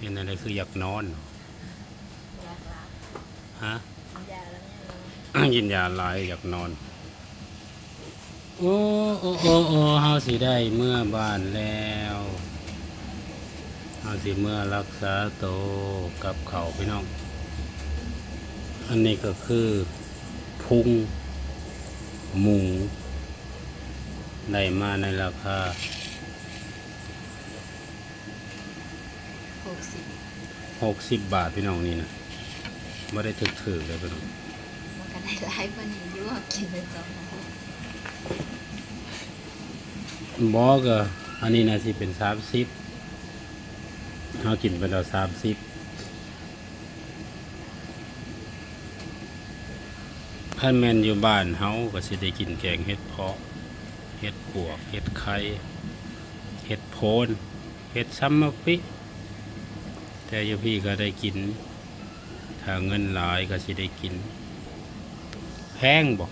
เห็นอะไรคืออยากนอนอยากหลับฮะยาแล้วเนี่ยเนาะกินยาหลายอยากนอน โอ้โอ้โอ้โอ้เฮาสิได้เมื่อบ้านแล้วเฮาสิเมื่อรักษาโตวกับเขาพี่น้อง อันนี้ก็คือพุงหมูได้มาในราคา หกสิบ60บาทพี่น้องนี่นะไม่ได้ถึกถือเลยพี่น้องมันก็ได้หลายกว่านี้อยู่ว่ากินไปสองนาทีบอก็อันนี้นะสิเป็นสามสิบเขากินไปแล้วสามสิบท่านแมนอยู่บ้านเฮาก็สิได้กินแกงเห็ดเพาะเห็ดปวกเห็ดไข่เห็ดโพนเห็ดซัมมะปิ แต่อยู่พี่ก็ได้กิน ถ้าเงินหลายก็สิได้กิน แพงบอก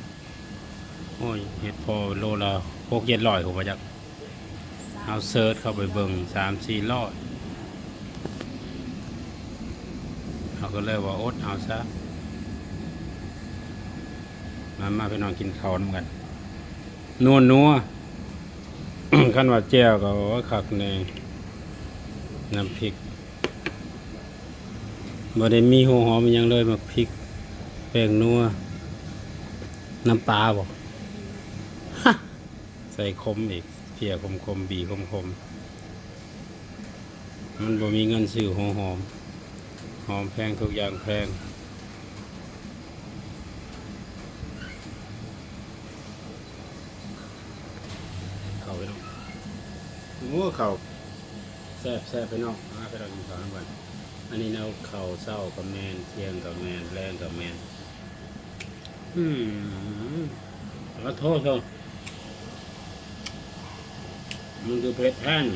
โอ้ยเห็ดพอโลละหกเจ็ดร้อยผมว่าจักเอาเซิร์ชเข้าไปเบิ่งสามสี่ร้อยเขาก็เลยว่าอดเอาซะมามาไปนอนกินข้าวนำกันนัวนัวขั้นว่าแจ้วก็ว่าคักในน้ำพริก บ่ได้มีหัวหอมอิหยังเลยมาพริกแป้งนัวน้ำปลาบ่ใส่คมอีกเพียคมคมบีคมคมมันบ่มีเงินซื้อหัวหอม หอมแพงทุกอย่างแพงเข้าไปน้องงัวเข่าแซ่บแซ่บไปน้องมาไปเรากินข้าวน้ำกัน อันนี้เราเข่าเศร้ากับแมนเที่ยงกับแมนแรงกับแมนอืมขอโทษเขามันคือเพชรแท่น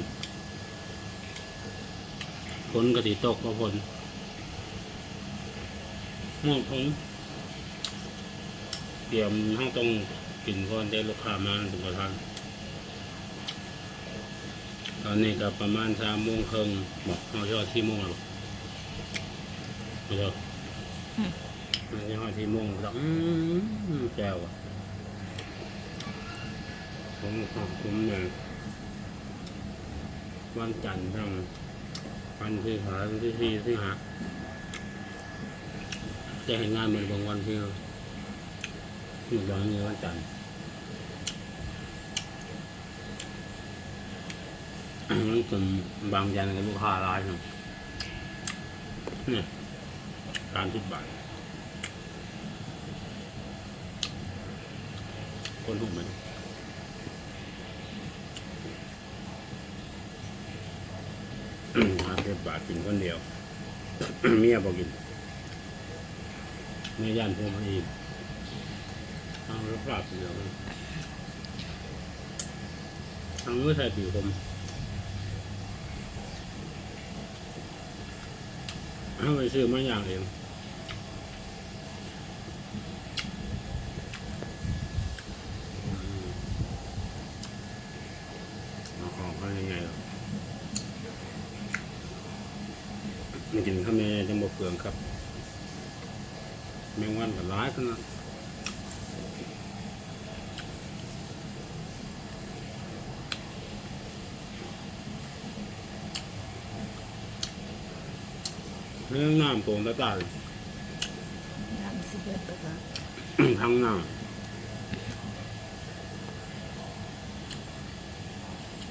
ฝนกติตกมาฝนหมดผมเตรียมห้องต้องกินก่อนได้ลูกค้ามาถึงกระทันตอนนี้ก็ประมาณสามโมงครึ่งบอกเอายอดที่โมงหรอก ไม่ใช่ไม่ใช่ยอดที่โมงหรอกอืมแก้วอะผมขอบคุณเนี่ยวันจันทร์ทั้งวันที่หาวันที่สี่ที่หาจะเห็นงานเหมือนบางวันที่หนึ่งวันนี้วันจันทร์มันกลุ่มบางยันกับลูกค้ารายหนึ่งเนี่ย การสิบบาทคนหุ่มมันห้าสิบบาทกินคนเดียว เมียบอกกินเมียย่านพวกมันอีกเอาแล้วปราบเดียวกันทางมือใส่ผิวผมเอาไปซื้อมาอย่างเองอืมเอาของเขายังไงหรอไม่กินข้าวเม ย์จะหมดเปลืองครับแมงวันกับร้ายขนาดเรื่องน้ำโป่งตาตาน้ำสิบเอ็ดตัวทั้งหน้า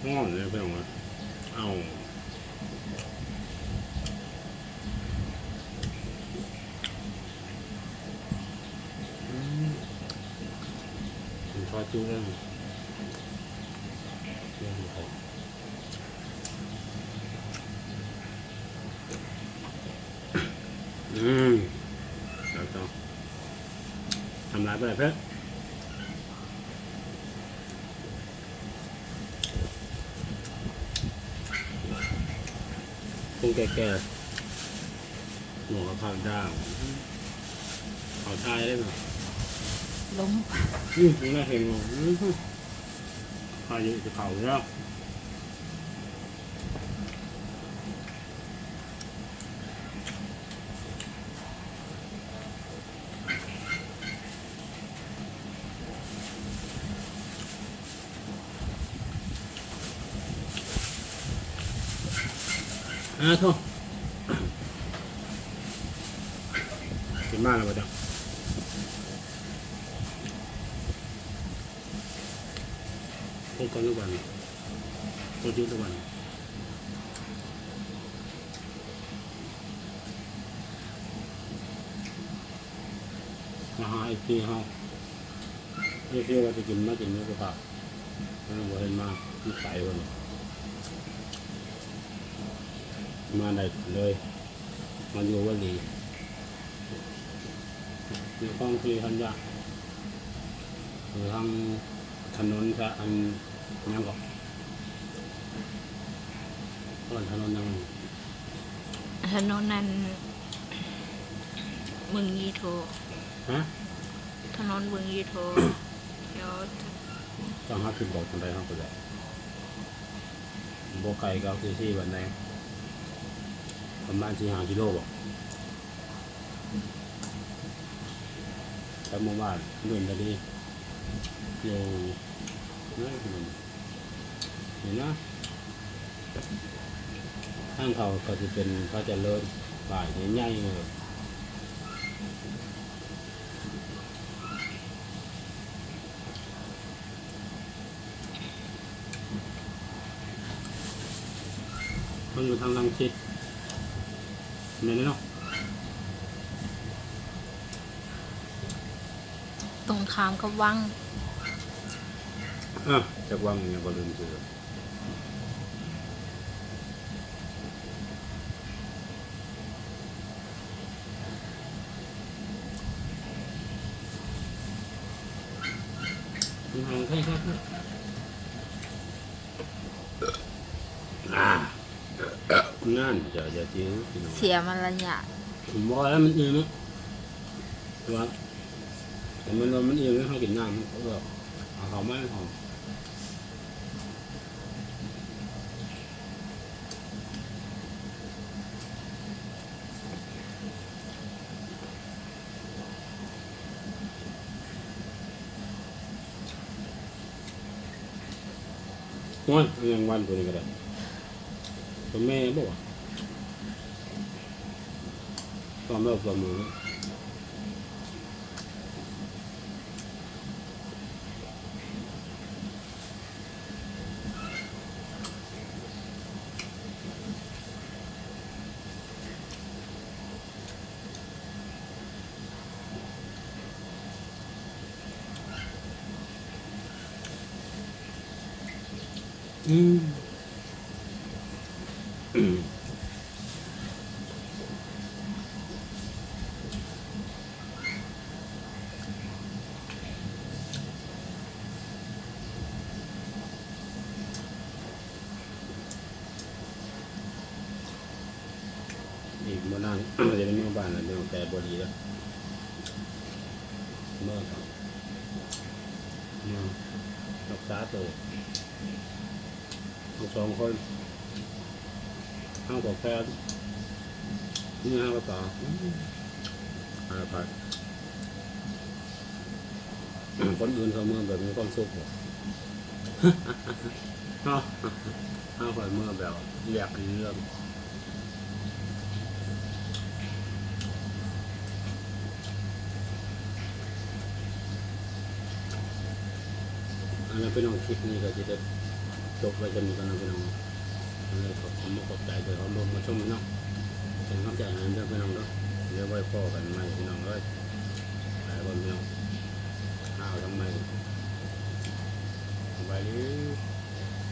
ห้อนเลยเพื่อนว่าเอาอืม จุ้งเรื่องเรื่องของอืมแล้วก็ทำร้ายไปเลยเพื่อคงแก่ๆหนูกับข้าวด้างเขาทายได้ไหม ล้มนี่ผมน่าเห็นพายุจะเผาแล้วอ่าทุกเร็นมากเล้วบ่จ้ะ พูดกันทุกวันพูดอยุ่ทุกวันมาหาไอ้พี่เขาไอ้พี่ว่าจะกินมากินเนื้อกระเพรามันบ่เห็นมาที่ไก่วันมาได้เลยมาอยู่วันนี้อยู่ข้องพี่ทันยาอยู่ทางถนนจะอัน ยังก็ต้นถนนยังถนนนั้นเมืองยีโทฮะถนนเมืองยีโทเดี๋ยวต้องหาขึ้นบอกคนใดเขาก็ได้บอกไก่ก็เอาที่ที่วันไหนประมาณสี่ห้ากิโลบอกแต่เมื่อวานเดินไปดีอยู่ นั่นมันเห็นนะข้างเขาก็จะเป็นพระเจริญป่ายใหญ่ๆเลยมันอยู่ทางลังสิตเห็นไหมเนาะตรงข้ามกับวัง อะจากวังเนี่ยบลืมเจอห่างใช่ครับอ่านั่นจะจะจิ้วพี่น้องเสียมารยาทผมบอกแล้วมันอิ่มนะว่าแต่มันว่ามันอิ่มแล้วเขากินน้ำมันก็แบบเอาเขาไม่หอม ว้ายเอายังวันตัวนี้ก็ได้ตัวแม่บอกว่าความเลิกความมือ อืมอีกเมื่อนานจะได้เมื่อบ้านแล้วเรื่องแต่บดีแล้วเมื่อครับเมื่อรักษาตัว ทั้งสองคนห้างกับแฟนนี่ห้างกับต่อห้างพัดคนอื่นเขาเมื่อแบบมีความสุขหมดห้าคนเมื่อแบบแยกเรื่องอันนั้นเป็นน้องคลิปนี้ก็จะได้ จบไว้จนนี้ก็นะพี่น้องเลยขอบคุณขอบใจเดี๋ยวเขาลงมาชมพี่น้องเป็นคำใจงานเดิมพี่น้องเนาะเดี๋ยวไว้พ่อกันใหม่พี่น้องเลยหลายคนพี่น้องข้าวทำไมสบายดี